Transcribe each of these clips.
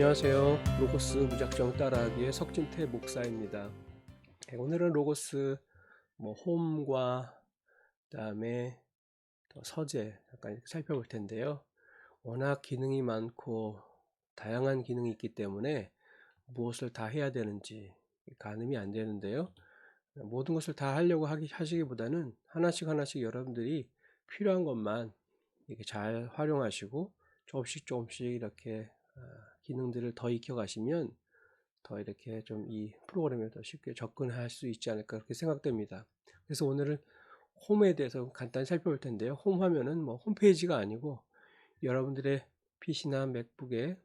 안녕하세요. 로고스 무작정 따라하기의 석진태 목사입니다. 네, 오늘은 로고스 뭐 홈과 그다음에 또 서재 이렇게 살펴볼 텐데요. 워낙 기능이 많고 다양한 기능이 있기 때문에 무엇을 다 해야 되는지 가늠이 안 되는데요. 모든 것을 다 하려고 하시기보다는 하나씩 하나씩 여러분들이 필요한 것만 이렇게 잘 활용하시고 조금씩 조금씩 이렇게 아, 기능들을 더 익혀가시면 더 이렇게 좀 이 프로그램에 더 쉽게 접근할 수 있지 않을까 그렇게 생각됩니다. 그래서 오늘은 홈에 대해서 간단히 살펴볼 텐데요. 홈 화면은 뭐 홈페이지가 아니고 여러분들의 PC나 맥북에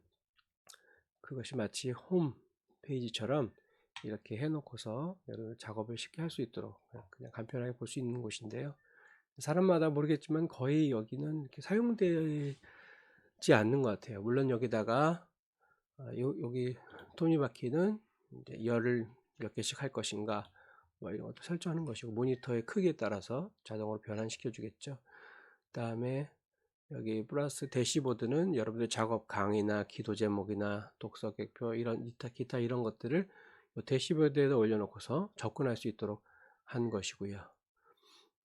그것이 마치 홈 페이지처럼 이렇게 해놓고서 여러분 작업을 쉽게 할 수 있도록 그냥 간편하게 볼 수 있는 곳인데요. 사람마다 모르겠지만 거의 여기는 이렇게 사용되지 않는 것 같아요. 물론 여기다가 아, 요, 여기 톱니바퀴는 이제 열을 몇 개씩 할 것인가 뭐 이런 것도 설정하는 것이고 모니터의 크기에 따라서 자동으로 변환시켜 주겠죠. 그 다음에 여기 플러스 대시보드는 여러분들 작업 강의나 기도 제목이나 독서 객표 이런 기타 기타 이런 것들을 요 대시보드에 올려놓고서 접근할 수 있도록 한 것이고요.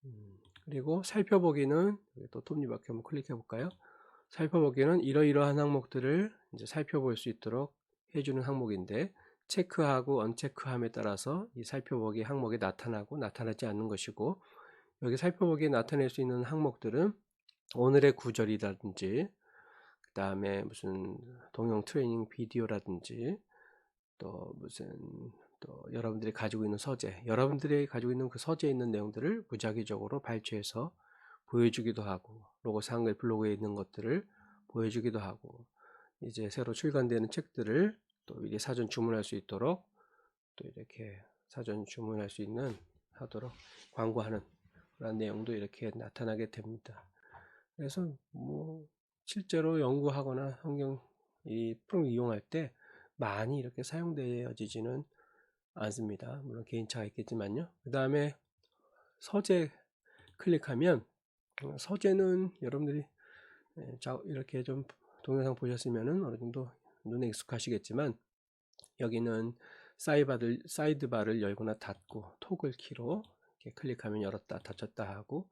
음, 그리고 살펴보기는 또 톱니바퀴 한번 클릭해 볼까요? 살펴보기는 이러이러한 항목들을 이제 살펴볼 수 있도록 해주는 항목인데 체크하고 언체크함에 따라서 이 살펴보기 항목이 나타나고 나타나지 않는 것이고 여기 살펴보기에 나타낼 수 있는 항목들은 오늘의 구절이라든지 그 다음에 무슨 동영 트레이닝 비디오라든지 또 무슨 또 여러분들이 가지고 있는 서재 여러분들이 가지고 있는 그 서재에 있는 내용들을 무작위적으로 발췌해서 보여주기도 하고 로고스 한글 블로그에 있는 것들을 보여주기도 하고 이제 새로 출간되는 책들을 또 미리 사전 주문할 수 있도록 또 이렇게 사전 주문할 수 있는 하도록 광고하는 그런 내용도 이렇게 나타나게 됩니다. 그래서 뭐 실제로 연구하거나 환경 이 프롬 이용할 때 많이 이렇게 사용되어지지는 않습니다. 물론 개인차가 있겠지만요. 그 다음에 서재 클릭하면 어, 서재는 여러분들이 예, 이렇게 좀 동영상 보셨으면은 어느 정도 눈에 익숙하시겠지만 여기는 사이바를, 사이드바를 열거나 닫고 토글 키로 클릭하면 열었다 닫혔다 하고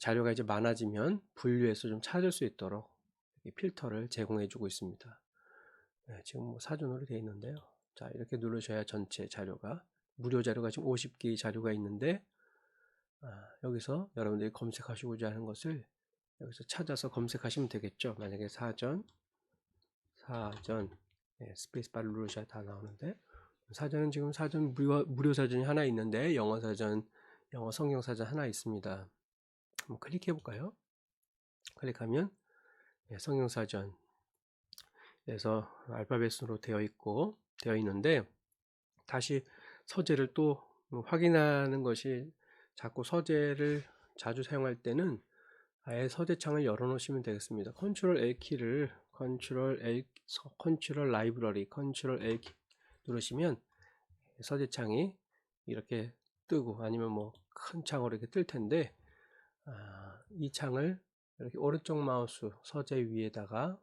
자료가 이제 많아지면 분류해서 좀 찾을 수 있도록 필터를 제공해 주고 있습니다. 네, 지금 뭐 사전으로 되어 있는데요. 자 이렇게 누르셔야 전체 자료가 무료 자료가 지금 50개의 자료가 있는데 아, 여기서 여러분들이 검색하시고자 하는 것을 여기서 찾아서 검색하시면 되겠죠. 만약에 사전, 사전, 네, 스페이스바를 누르셔야 다 나오는데 사전은 지금 사전 무료, 무료 사전이 하나 있는데 영어 사전, 영어 성경 사전 하나 있습니다. 한번 클릭해 볼까요? 클릭하면 네, 성경 사전 그래서 알파벳 으로 되어 있고 되어 있는데 다시 서재를 또 확인하는 것이 자꾸 서재를 자주 사용할 때는 아예 서재창을 열어 놓으시면 되겠습니다. 컨트롤 L 키를 컨트롤 L 컨트롤 라이브러리 컨트롤 L 키 누르시면 서재창이 이렇게 뜨고 아니면 뭐 큰 창으로 이렇게 뜰 텐데 아, 이 창을 이렇게 오른쪽 마우스 서재 위에다가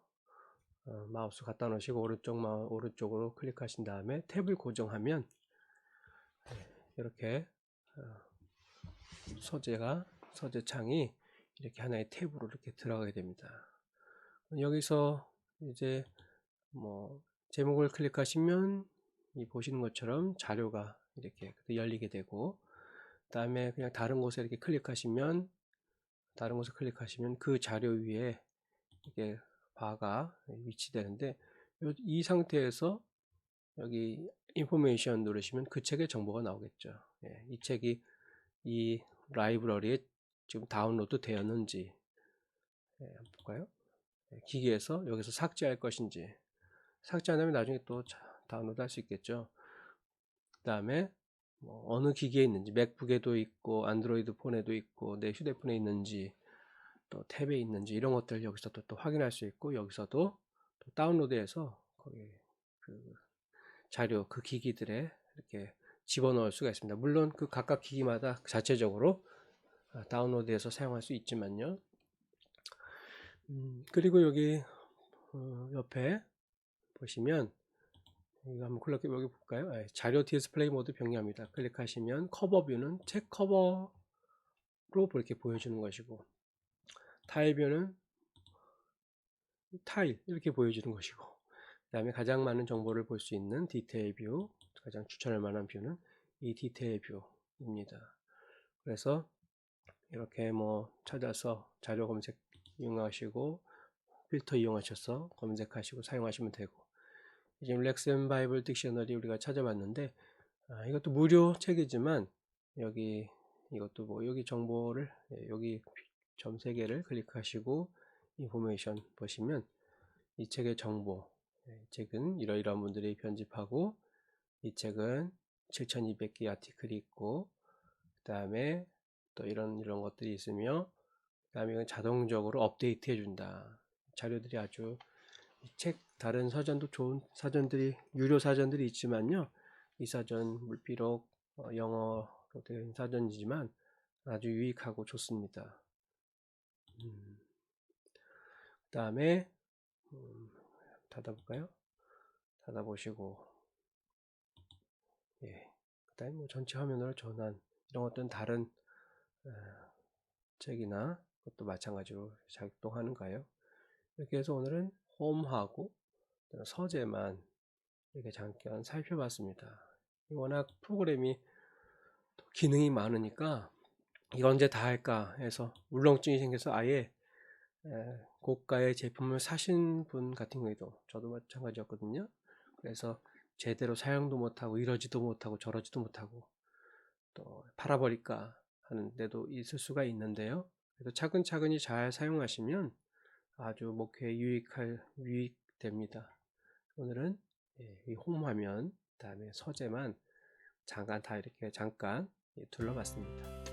어, 마우스 갖다 놓으시고 오른쪽 마 오른쪽으로 클릭하신 다음에 탭을 고정하면 네, 이렇게 어, 서재가 서재 창이 이렇게 하나의 탭으로 이렇게 들어가게 됩니다. 여기서 이제 뭐 제목을 클릭하시면 이 보시는 것처럼 자료가 이렇게 열리게 되고 그다음에 그냥 다른 곳에 이렇게 클릭하시면 다른 곳에 클릭하시면 그 자료 위에 이게 바가 위치되는데 이 상태에서 여기 인포메이션 누르시면 그 책의 정보가 나오겠죠. 예, 이 책이 이 라이브러리에 지금 다운로드 되었는지 예, 볼까요? 예, 기기에서 여기서 삭제할 것인지 삭제한다면 나중에 또 다운로드 할 수 있겠죠. 그 다음에 뭐 어느 기기에 있는지 맥북에도 있고 안드로이드 폰에도 있고 내 휴대폰에 있는지 또 탭에 있는지 이런 것들 여기서 또, 또 확인할 수 있고 여기서도 또 다운로드해서 거기 그 자료 그 기기들에 이렇게 집어넣을 수가 있습니다. 물론 그 각각 기기마다 자체적으로 아, 다운로드해서 사용할 수 있지만요. 음, 그리고 여기 어, 옆에 보시면 이거 한번 클릭해 여기 볼까요? 아, 자료 디스플레이 모드 병렬합니다. 클릭하시면 커버 뷰는 책 커버로 이렇게 보여주는 것이고 타일 뷰는 타일 이렇게 보여주는 것이고 그 다음에 가장 많은 정보를 볼 수 있는 디테일 뷰 가장 추천할 만한 뷰는 이 디테일 뷰입니다. 그래서 이렇게 뭐 찾아서 자료 검색 이용하시고 필터 이용하셔서 검색하시고 사용하시면 되고 지금 렉슨 바이블 딕셔너리 우리가 찾아봤는데 아, 이것도 무료 책이지만 여기 이것도 뭐 여기 정보를 예, 여기 점 세 개를 클릭하시고 인포메이션 보시면 이 책의 정보 예, 이 책은 이러이러한 분들이 편집하고 이 책은 7200개 아티클이 있고 그 다음에 또 이런 이런 것들이 있으며 그 다음에 이건 자동적으로 업데이트 해준다. 자료들이 아주 이책 다른 사전도 좋은 사전들이 유료 사전들이 있지만요. 이 사전 물비록 어, 영어로 된 사전이지만 아주 유익하고 좋습니다. 음, 그 다음에 음, 닫아볼까요? 닫아보시고 예, 그 다음에 뭐 전체 화면으로 전환 이런 것들은 다른 어, 책이나 그것도 마찬가지로 작동하는가요 이렇게 해서 오늘은 홈하고 서재만 이렇게 잠깐 살펴봤습니다. 워낙 프로그램이 또 기능이 많으니까 이거 언제 다 할까 해서 울렁증이 생겨서 아예 에, 고가의 제품을 사신 분 같은 경우에도 저도 마찬가지였거든요. 그래서 제대로 사용도 못하고 이러지도 못하고 저러지도 못하고 또 팔아버릴까 하는 데도 있을 수가 있는데요. 그래서 차근차근히 잘 사용하시면 아주 목회에 유익할 유익됩니다. 오늘은 예, 이 홈화면 그다음에 서재만 잠깐 다 이렇게 잠깐 예, 둘러봤습니다.